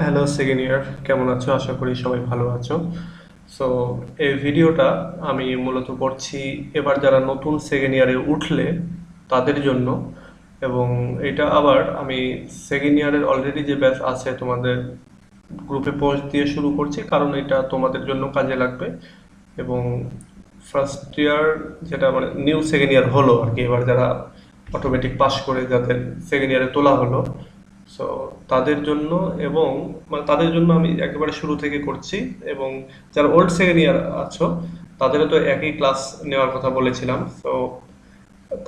Hello second year কেমন আছো? আশা করি সবাই ভালো আছো। সো এই ভিডিওটা আমি মূলত করছি এবার যারা নতুন সেকেন্ড ইয়ারে উঠলে তাদের জন্য এবং এটা আবার আমি সেকেন্ড ইয়ারের অলরেডি যে ব্যাচ আছে তোমাদের গ্রুপে পোস্ট দিয়ে শুরু করছি, কারণ এটা তোমাদের জন্য কাজে লাগবে। এবং ফার্স্ট ইয়ার যেটা মানে নিউ সেকেন্ড ইয়ার হলো আর কি, এবার যারা অটোমেটিক পাস করে যাদের সেকেন্ড ইয়ারে তোলা হলো সো তাদের জন্য এবং মানে তাদের জন্য আমি একেবারে শুরু থেকে করছি এবং যারা ওল্ড সেকেন্ড ইয়ার আছো, তাদেরও তো একই ক্লাস নেওয়ার কথা বলেছিলাম। তো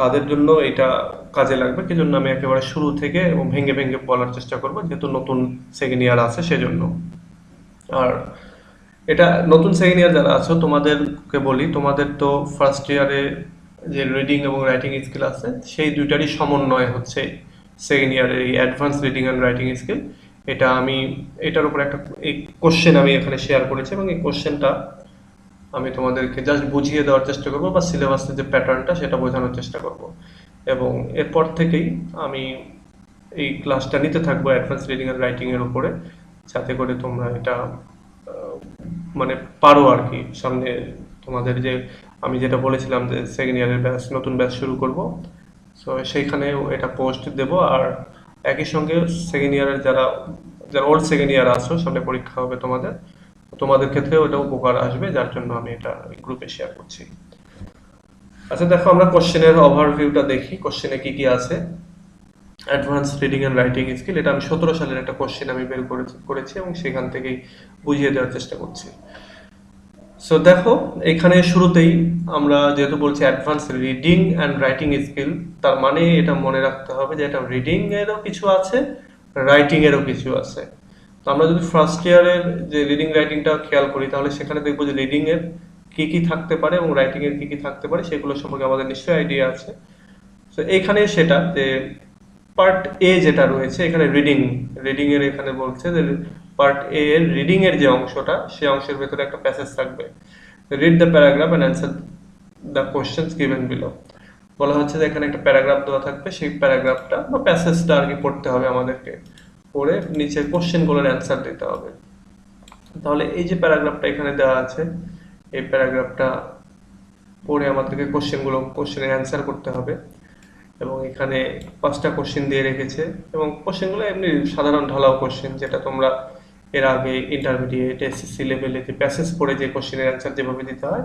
তাদের জন্য এটা কাজে লাগবে। কি জন্য আমি একেবারে শুরু থেকে এবং ভেঙে ভেঙে বলার চেষ্টা করব, যেহেতু নতুন সেকেন্ড ইয়ার আছে, সেজন্য। আর এটা নতুন সেকেন্ড ইয়ার যারা আছো, তোমাদেরকে বলি, তোমাদের তো ফার্স্ট ইয়ারে যে রিডিং এবং রাইটিং স্কিল আছে, সেই দুইটারই সমন্বয় হচ্ছে। সেকেন্ড ইয়ারের এই advance reading and writing skill এটা আমি, এটার উপর একটা, এই কোশ্চেন আমি এখানে শেয়ার করেছি এবং এই কোশ্চেনটা আমি তোমাদেরকে জাস্ট বুঝিয়ে দেওয়ার চেষ্টা করব বা সিলেবাসের যে প্যাটার্নটা সেটা বোঝানোর চেষ্টা করব। এবং এরপর থেকেই আমি এই ক্লাসটা নিতে থাকব অ্যাডভান্স রিডিং অ্যান্ড রাইটিংয়ের উপরে, যাতে করে তোমরা এটা মানে পারো আর কি। সামনে তোমাদের যে, আমি যেটা বলেছিলাম যে সেকেন্ড ইয়ারের ব্যাচ নতুন ব্যাচ শুরু করব সো সেইখানেও এটা পোস্ট দেব আর একই সঙ্গে সেকেন্ড ইয়ারের যারা যারা ওল্ড সেকেন্ড ইয়ার আছো, সামনে পরীক্ষা হবে তোমাদের তোমাদের ক্ষেত্রেও এটা উপকার আসবে, যার জন্য আমি এটা গ্রুপে শেয়ার করছি। আচ্ছা দেখো আমরা কোশ্চেনের ওভারভিউটা দেখি কোশ্চেনে কি কি আছে? Advance reading and writing skill এটা আমি সতেরো সালের একটা কোশ্চেন আমি বের করেছি এবং সেখান থেকেই বুঝিয়ে দেওয়ার চেষ্টা করছি। সো দেখো, এখানে শুরুতেই আমরা যেহেতু বলছি advance reading and writing skill তার মানে এটা মনে রাখতে হবে যে এটা রিডিং এরও কিছু আছে রাইটিং এরও কিছু আছে। তো আমরা যদি ফার্স্ট ইয়ারের যে রিডিং রাইটিংটা খেয়াল করি, তাহলে সেখানে দেখব যে রিডিং এর কি কি থাকতে পারে এবং রাইটিং এর কি কি থাকতে পারে, সেগুলো সম্পর্কে আমাদের নিশ্চয়ই আইডিয়া আছে। তো এখানে সেটা যে পার্ট এ যেটা রয়েছে, এখানে রিডিং রিডিং এর এখানে বলছে যে পার্ট এ এর রিডিং এর যে অংশটা, সেই অংশের ভেতরে একটা প্যাসেজ থাকবে। Read the paragraph and answer the questions given below বলা হচ্ছে যে এখানে একটা প্যারাগ্রাফ দেওয়া থাকবে, সেই প্যারাগ্রাফটা বা প্যাসেজটা আর কি পড়তে হবে আমাদেরকে। পড়ে নিচে কোশ্চেনগুলোর অ্যান্সার দিতে হবে। তাহলে এই যে প্যারাগ্রাফটা এখানে দেওয়া আছে, এই প্যারাগ্রাফটা পড়ে আমাদেরকে কোশ্চেনগুলো কোশ্চেনের অ্যান্সার করতে হবে। এবং এখানে পাঁচটা কোশ্চেন দিয়ে রেখেছে। এবং কোশ্চেনগুলো এমনি সাধারণ ঢালাও কোশ্চেন যেটা তোমরা এর আগে ইন্টারমিডিয়েট এসএসসি লেভেলে যে প্যাসেজ পড়ে যে কোশ্চেনের অ্যান্সার যেভাবে দিতে হয়,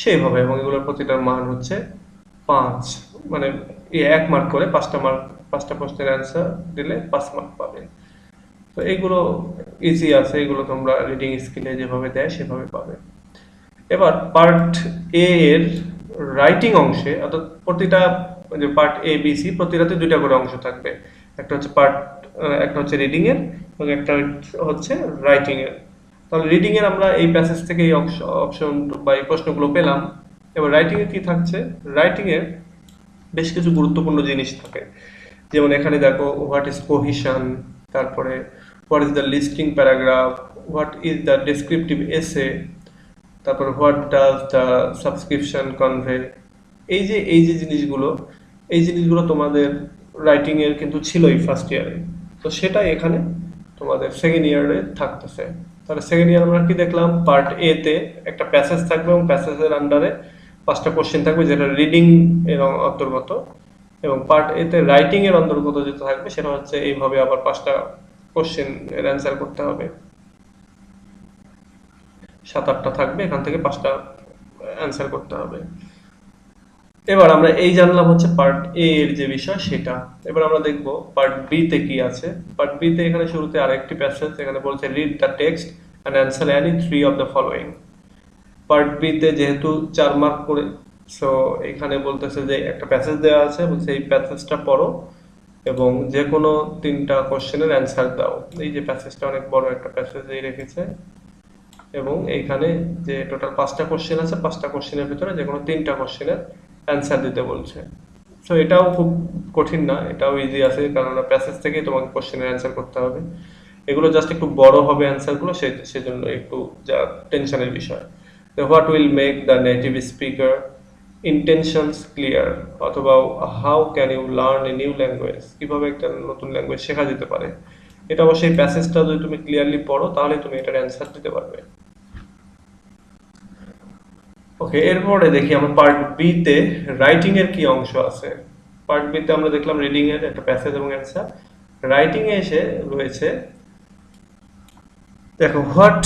সেইভাবে এবং এগুলোর প্রতিটার মান হচ্ছে পাঁচ। মানে এক মার্ক করে পাঁচটা মার্ক পাঁচটা প্রশ্নের অ্যান্সার দিলে পাঁচ মার্ক পাবে। তো এইগুলো ইজি আছে, এগুলো তোমরা রিডিং স্কিলে যেভাবে দেয় সেভাবে পাবে। এবার পার্ট এ এর রাইটিং অংশে, অর্থাৎ প্রতিটা যে পার্ট এ বি সি প্রতিটাতে দুইটা করে অংশ থাকবে। একটা হচ্ছে পার্ট একটা হচ্ছে রিডিং এর এবং একটা হচ্ছে রাইটিং এর। তাহলে রিডিং এর আমরা এই প্যাসেজ থেকে এই অপশন বা এই প্রশ্নগুলো পেলাম। এবার রাইটিং এ কি থাকছে? রাইটিং এর বেশ কিছু গুরুত্বপূর্ণ জিনিস থাকে। যেমন এখানে দেখো হোয়াট ইজ কোহিশন তারপরে what is the listing paragraph what is the descriptive essay তারপর what does the subscription convey এই যে এই যে জিনিসগুলো, এই জিনিসগুলো তোমাদের রাইটিং এর কিন্তু ছিলই ফার্স্ট ইয়ারে তো সেটা এখানে তোমাদের সেকেন্ড ইয়ারে থাকতেছে। তাহলে সেকেন্ড ইয়ার আমরা কি দেখলাম? পার্ট এ তে একটা প্যাসেজ থাকবে এবং প্যাসেজের আন্ডারে পাঁচটা কোশ্চেন থাকবে, যেটা রিডিং এর অন্তর্গত এবং পার্ট এ তে রাইটিং এর অন্তর্গত যেটা থাকবে, সেটা হচ্ছে এইভাবে আবার পাঁচটা কোশ্চেন এর অ্যান্সার করতে হবে। সাত, আটটা থাকবে, এখান থেকে পাঁচটা অ্যান্সার করতে হবে। এবার আমরা এই জানলাম হচ্ছে পার্ট এ এর যে বিষয় সেটা। এবার আমরা দেখব পার্ট বি তে কি আছে। পার্ট বি তে এখানে শুরুতে আরেকটি প্যাসেজ এখানে বলছে read the text and answer any three of the following part B তে যেহেতু চার মার্ক করে সো এখানে বলতেছে যে একটা প্যাসেজ দেওয়া আছে বলছে এই প্যাসেজটা পড়ো, এবং যে কোনো তিনটা কোশ্চেনের অ্যান্সার দাও। এই যে প্যাসেজটা অনেক বড় একটা প্যাসেজ রেখেছে। এবং এইখানে যে টোটাল পাঁচটা কোশ্চেন আছে, পাঁচটা কোশ্চেনের ভিতরে যে কোনো তিনটা কোশ্চেনের অ্যান্সার দিতে বলছে। সো এটাও খুব কঠিন না, এটাও ইজি আছে, কারণ প্যাসেজ থেকেই তোমাকে কোশ্চেনের অ্যান্সার করতে হবে। এগুলো জাস্ট একটু বড় হবে অ্যান্সারগুলো সে সেজন্য একটু যা টেনশনের বিষয়। What will make the native speaker intentions clear অথবা how can you learn a new language কীভাবে একটা নতুন ল্যাঙ্গুয়েজ শেখা যেতে পারে? এটা অবশ্যই প্যাসেজটা যদি তুমি ক্লিয়ারলি পড়ো, তাহলে তুমি এটার অ্যান্সার দিতে পারবে। ওকে এরপরে দেখি আমরা পার্ট বি তে রাইটিং এর কি অংশ আছে? পার্ট বি তে আমরা দেখলাম রিডিং এর একটা প্যাসেজ এবং অ্যান্সার রাইটিং এ এসে রয়েছে, দেখো what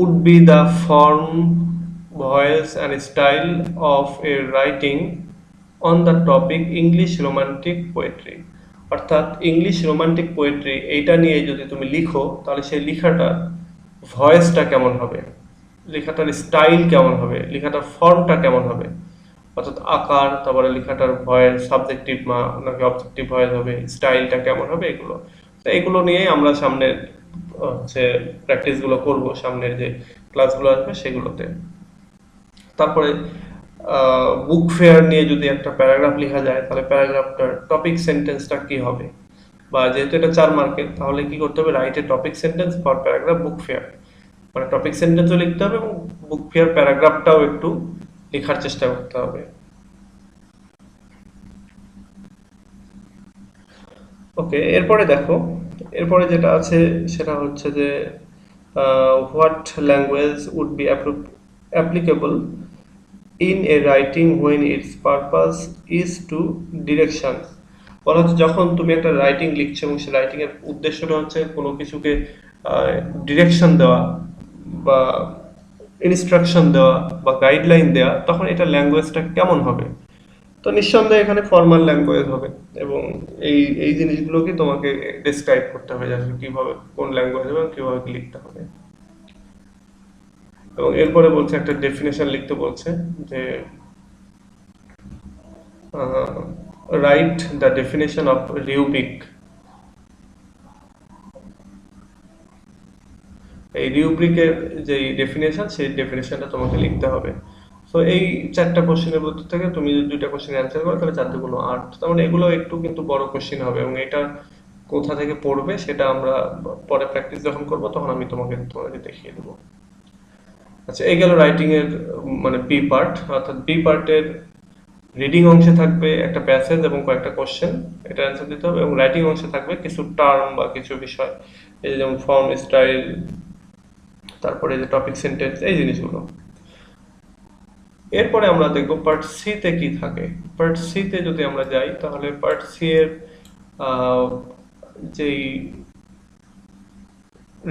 would be the form voice and style of a writing on the topic English romantic poetry অর্থাৎ ইংলিশ রোমান্টিক পোয়েট্রি এইটা নিয়ে যদি তুমি লিখো, তাহলে সেই লেখাটার ভয়েসটা কেমন হবে? লেখাটার স্টাইল কেমন হবে? লেখাটার ফর্মটা কেমন হবে? অর্থাৎ আকার, তারপরে লেখাটার ভয়েস সাবজেক্টিভ মা নাকি অবজেক্টিভ ভয়েস হবে স্টাইলটা কেমন হবে এগুলো? তো এগুলো নিয়েই আমরা সামনের, হচ্ছে প্র্যাকটিসগুলো করব, সামনের যে ক্লাসগুলো আসবে সেগুলোতে। তারপরে বুক ফেয়ার নিয়ে যদি একটা প্যারাগ্রাফ লেখা যায়, তাহলে প্যারাগ্রাফটার টপিক সেন্টেন্সটা কি হবে? বা যেহেতু এটা চার মার্কেট তাহলে কি করতে হবে? Write a topic sentence for paragraph book fair মানে টপিক সেন্টেন্সও লিখতে হবে এবং বুক ফেয়ার প্যারাগ্রাফটাও একটু লেখার চেষ্টা করতে হবে। ওকে এরপরে দেখো, এরপরে যেটা আছে সেটা হচ্ছে যে what language would be applicable in a writing when its purpose is to direction বলা হচ্ছে যখন তুমি একটা রাইটিং লিখছো এবং সেই রাইটিং এর উদ্দেশ্যটা হচ্ছে কোনো কিছুকে ডিরেকশন দেওয়া বা ইনস্ট্রাকশন দেওয়া বা গাইডলাইন দেওয়া, তখন এটা ল্যাঙ্গুয়েজটা কেমন হবে? তো নিঃসন্দেহে এখানে ফর্মাল ল্যাঙ্গুয়েজ হবে এবং এই এই জিনিসগুলোকে তোমাকে ডিসক্রাইব করতে হবে আসলে কীভাবে, কোন ল্যাঙ্গুয়েজ এবং কীভাবে লিখতে হবে। এবং এরপরে বলছে, একটা ডেফিনেশন লিখতে বলছে যে write the definition of rubric এই রিউব্রিকের যে ডেফিনেশন সেই ডেফিনেশনটা তোমাকে লিখতে হবে। সো এই চারটা কোশ্চেনের মধ্যে থেকে তুমি যদি দুইটা কোশ্চেন অ্যান্সার করো, তাহলে চারটে কোনো আট তার মানে এগুলো একটু কিন্তু বড় কোশ্চেন হবে এবং এটা কোথা থেকে পড়বে সেটা আমরা পরে প্র্যাকটিস যখন করব, তখন আমি তোমাকে তোমাকে দেখিয়ে দেবো। আচ্ছা এই গেল রাইটিং এর মানে বি পার্ট অর্থাৎ বি পার্টের রিডিং অংশে থাকবে একটা প্যাসেজ এবং কয়েকটা কোশ্চেন এটা অ্যান্সার দিতে হবে এবং রাইটিং অংশে থাকবে কিছু টার্ম বা কিছু বিষয়। এই যেমন ফর্ম স্টাইল তারপরে যে টপিক সেন্টেন্স এই জিনিসগুলো। এরপরে আমরা দেখব পার্ট সি তে কি থাকে। পার্ট সি তে যদি আমরা যাই, তাহলে পার্ট সি এর যেই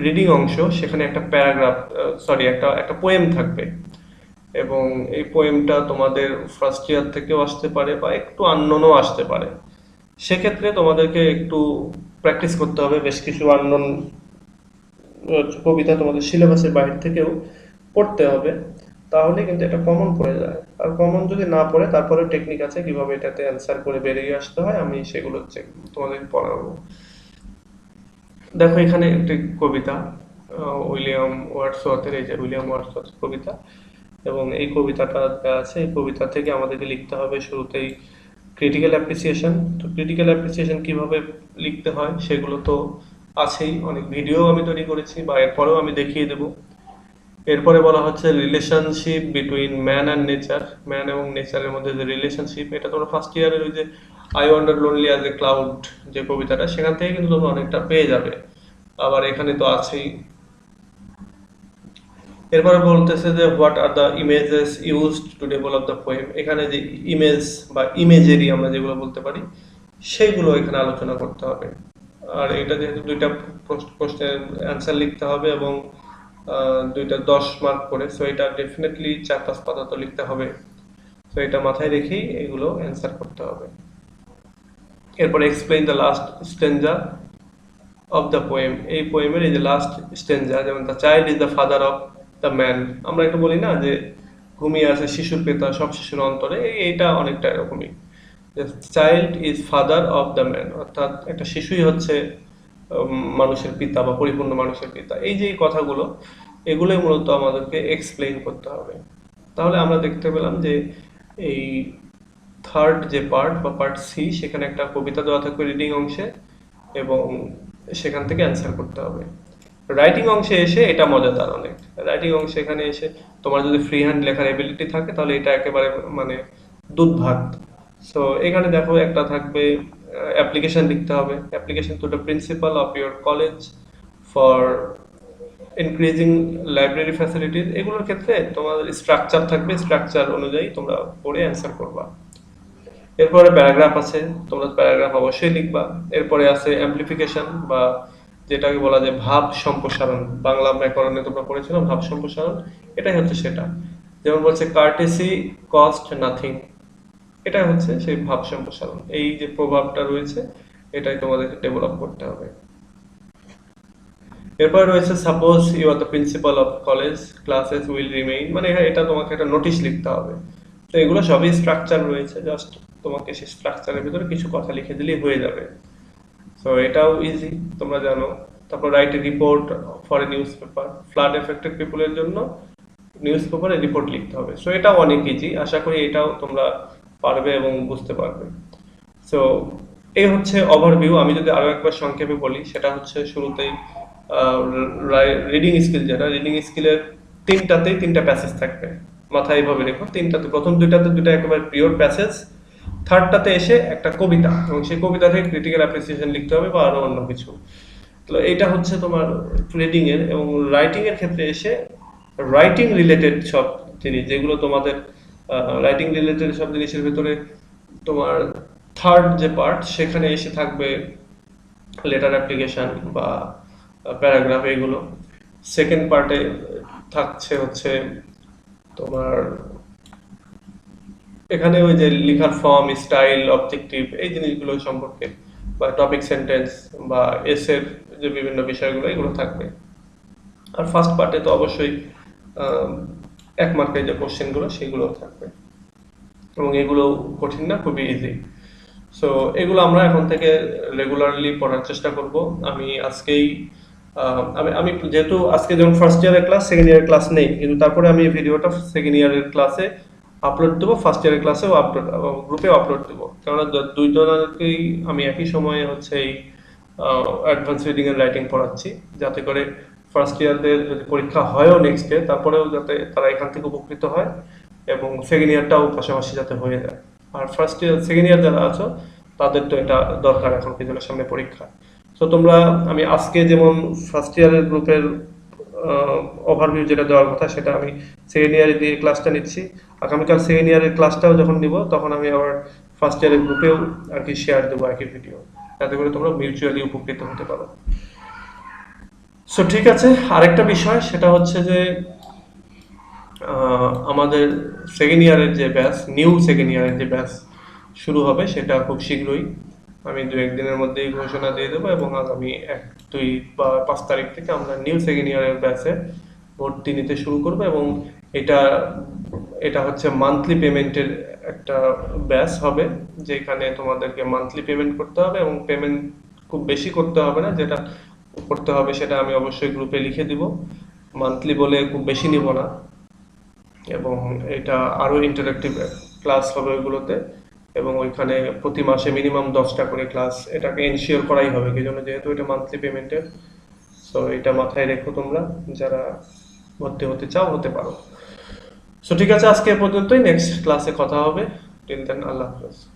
রিডিং অংশ, সেখানে একটা প্যারাগ্রাফ সরি একটা একটা পোয়েম থাকবে। এবং এই পোয়েমটা তোমাদের ফার্স্ট ইয়ার থেকেও আসতে পারে বা একটু আননোনও আসতে পারে। সেক্ষেত্রে তোমাদেরকে একটু প্র্যাকটিস করতে হবে, বেশ কিছু আননোন কবিতা তোমাদের সিলেবাসের বাইরে থেকেও পড়তে হবে তাহলে কিন্তু এটা কমন পড়ে যায়। আর কমন যদি না পড়ে তারপরে টেকনিক আছে কীভাবে এটাতে অ্যান্সার করে বেরিয়ে আসতে হয়, আমি সেগুলো তোমাদের পড়াবো। দেখো এখানে একটি কবিতা উইলিয়াম ওয়ার্ডসওয়ার্থের এই যে উইলিয়াম ওয়ার্ডসওয়ার্থ কবিতা, এবং এই কবিতাটা আছে। এই কবিতা থেকে আমাদেরকে লিখতে হবে শুরুতেই ক্রিটিক্যাল অ্যাপ্রিসিয়েশন তো ক্রিটিক্যাল অ্যাপ্রিসিয়েশন কীভাবে লিখতে হয়, সেগুলো তো আছেই, অনেক ভিডিও আমি তৈরি করেছি বা এরপরেও আমি দেখিয়ে দেব। এরপরে বলা হচ্ছে relationship between man and nature man এবং নেচারের মধ্যে যে রিলেশনশিপ এটা তোমরা ফার্স্ট ইয়ারের ওই যে I wander lonely as a cloud যে কবিতাটা, সেখান থেকে কিন্তু তোমরা অনেকটা পেয়ে যাবে। আবার এখানে তো আছেই। এরপরে বলতেছে যে what are the images used to develop the poem এখানে যে ইমেজ বা ইমেজেরই আমরা যেগুলো বলতে পারি সেইগুলো এখানে আলোচনা করতে হবে। আর এটা যেহেতু দুইটা প্রশ্নের অ্যান্সার লিখতে হবে এবং দুইটা দশ মার্ক করে সো এটা ডেফিনেটলি চার পাঁচ পাতা তো লিখতে হবে। সো এটা মাথায় রেখেই এগুলো অ্যান্সার করতে হবে। এরপরে explain the last stanza of the poem এই পোয়েমের এই যে লাস্ট স্টেঞ্জা যেমন the child is the father of the man আমরা একটু বলি না যে, ঘুমিয়ে আছে শিশুর পিতা, সব শিশুর অন্তরে এইটা অনেকটা এরকমই। Child is father of the man অর্থাৎ একটা শিশুই হচ্ছে মানুষের পিতা বা পরিপূর্ণ মানুষের পিতা। এই যে কথাগুলো, এগুলোই মূলত আমাদেরকে এক্সপ্লেইন করতে হবে। তাহলে আমরা দেখতে পেলাম যে এই থার্ড যে পার্ট বা পার্ট সি সেখানে একটা কবিতা দেওয়া থাকবে রিডিং অংশে এবং সেখান থেকে অ্যান্সার করতে হবে। রাইটিং অংশে এসে এটা মজাদার অনেক। রাইটিং অংশে এখানে এসে তোমার যদি ফ্রি হ্যান্ড লেখার এবিলিটি থাকে, তাহলে এটা একেবারে মানে দুধ ভাত সো এখানে দেখো একটা থাকবে অ্যাপ্লিকেশন লিখতে হবে। Application to the principal of your college for increasing library facilities এগুলোর ক্ষেত্রে তোমাদের স্ট্রাকচার থাকবে স্ট্রাকচার অনুযায়ী তোমরা পড়ে অ্যান্সার করবা। এরপরে প্যারাগ্রাফ আছে, তোমরা প্যারাগ্রাফ অবশ্যই লিখবা। এরপরে আছে অ্যাম্পলিফিকেশন বা যেটাকে বলা যায় ভাব সম্প্রসারণ। বাংলা ব্যাকরণে তোমরা পড়েছো ভাব সম্প্রসারণ। এটাই হচ্ছে সেটা। যেমন বলছে কার্টেসি কস্ট নাথিং এটা হচ্ছে সেই ভাব সম্প্রসারণ। এই যে প্রভাবটা রয়েছে, এটাই তোমাদেরকে ডেভেলপ করতে হবে। এরপর রয়েছে suppose you are the principal of college classes will remain মানে এটা তোমাকে একটা নোটিশ লিখতে হবে। তো এগুলো সবই স্ট্রাকচার রয়েছে জাস্ট তোমাকে সেই স্ট্রাকচারের ভিতরে কিছু কথা লিখে দিলেই হয়ে যাবে। সো এটাও ইজি তোমরা জানো। তারপর write a report for a newspaper flood affected পিপুলের জন্য নিউজ পেপারে রিপোর্ট লিখতে হবে। সো এটাও অনেক ইজি আশা করি এটাও তোমরা পারবে এবং বুঝতে পারবে। সো এই হচ্ছে ওভারভিউ আমি যদি আরও একবার সংক্ষেপে বলি, সেটা হচ্ছে শুরুতেই রিডিং স্কিল যেটা রিডিং স্কিলের তিনটাতেই তিনটা প্যাসেজ থাকবে। মাথায় এইভাবে রেখো, তিনটাতে, প্রথম দুইটাতে দুইটা একেবারে পিওর প্যাসেজ থার্ডটাতে এসে একটা কবিতা, এবং সেই কবিতা থেকে ক্রিটিক্যাল অ্যাপ্রিসিয়েশন লিখতে হবে বা আরও অন্য কিছু। তো এটা হচ্ছে তোমার রিডিং এর, এবং রাইটিং এর ক্ষেত্রে এসে রাইটিং রিলেটেড সব জিনিস, যেগুলো তোমাদের রাইটিং রিলেটেড সব জিনিসের ভিতরে তোমার থার্ড যে পার্ট সেখানে এসে থাকবে লেটার অ্যাপ্লিকেশন বা প্যারাগ্রাফ এগুলো। সেকেন্ড পার্টে থাকছে হচ্ছে তোমার এখানে ওই যে লেখার ফর্ম স্টাইল অবজেক্টিভ এই জিনিসগুলো সম্পর্কে বা টপিক সেন্টেন্স বা এসের যে বিভিন্ন বিষয়গুলো এগুলো থাকবে। আর ফার্স্ট পার্টে তো অবশ্যই এক মার্কের যে কোশ্চেনগুলো সেগুলো থাকবে। এবং এগুলো কঠিন না, খুবই ইজি সো এগুলো আমরা এখন থেকে রেগুলারলি পড়ার চেষ্টা করব। আমি আজকেই আমি আমি যেহেতু আজকে যেমন ফার্স্ট ইয়ারের ক্লাস সেকেন্ড ইয়ারের ক্লাস নেই। কিন্তু তারপরে আমি এই ভিডিওটা সেকেন্ড ইয়ারের ক্লাসে আপলোড দেবো ফার্স্ট ইয়ারের ক্লাসেও আপলোড গ্রুপেও আপলোড দেবো। কেননা দুইজনকেই আমি একই সময়ে হচ্ছে এই অ্যাডভান্স রিডিং এর রাইটিং পড়াচ্ছি। যাতে করে ফার্স্ট ইয়ারদের যদি পরীক্ষা হয়ও নেক্সট ইয়ার তারপরেও যাতে তারা এখান থেকে উপকৃত হয় এবং সেকেন্ড ইয়ারটাও পাশাপাশি যাতে হয়ে যায়। আর ফার্স্ট ইয়ার সেকেন্ড ইয়ার যারা আছো, তাদের তো এটা দরকার এখন কিছুদিনের সামনে পরীক্ষা। তো তোমরা, আমি আজকে যেমন ফার্স্ট ইয়ারের গ্রুপের ওভারভিউ যেটা দেওয়ার কথা, সেটা আমি সেকেন্ড ইয়ারে দিয়ে ক্লাসটা নিচ্ছি। আগামীকাল সেকেন্ড ইয়ারের ক্লাসটাও যখন নিব, তখন আমি আবার ফার্স্ট ইয়ারের গ্রুপেও আর কি শেয়ার দেবো একই ভিডিও যাতে করে তোমরা মিউচুয়ালি উপকৃত হতে পারো। সো ঠিক আছে, আরেকটা বিষয়, সেটা হচ্ছে যে আমাদের সেকেন্ড ইয়ারের যে ব্যাচ নিউ সেকেন্ড ইয়ারের যে ব্যাচ শুরু হবে, সেটা খুব শীঘ্রই আমি দু একদিনের মধ্যেই ঘোষণা দিয়ে দেবো এবং আগামী এক, দুই বা পাঁচ তারিখ থেকে আমরা নিউ সেকেন্ড ইয়ারের ব্যাচে ভর্তি নিতে শুরু করব এবং এটা এটা হচ্ছে মান্থলি পেমেন্টের একটা ব্যাচ হবে, যেখানে তোমাদেরকে মান্থলি পেমেন্ট করতে হবে এবং পেমেন্ট খুব বেশি করতে হবে না, যেটা করতে হবে সেটা আমি অবশ্যই গ্রুপে লিখে দিব। মান্থলি বলে খুব বেশি নিব না। এবং এটা আরও ইন্টারেক্টিভ ক্লাস হবে ওইগুলোতে। এবং ওইখানে প্রতি মাসে মিনিমাম দশটা করে ক্লাস এটাকে এনশিওর করাই হবে। কি জন্য? যেহেতু এটা মান্থলি পেমেন্টের সো এটা মাথায় রেখো তোমরা। যারা ভর্তি হতে চাও, হতে পারো। সো ঠিক আছে, আজকে পর্যন্তই। নেক্সট ক্লাসে কথা হবে। টিল দেন আল্লাহ হাফেজ।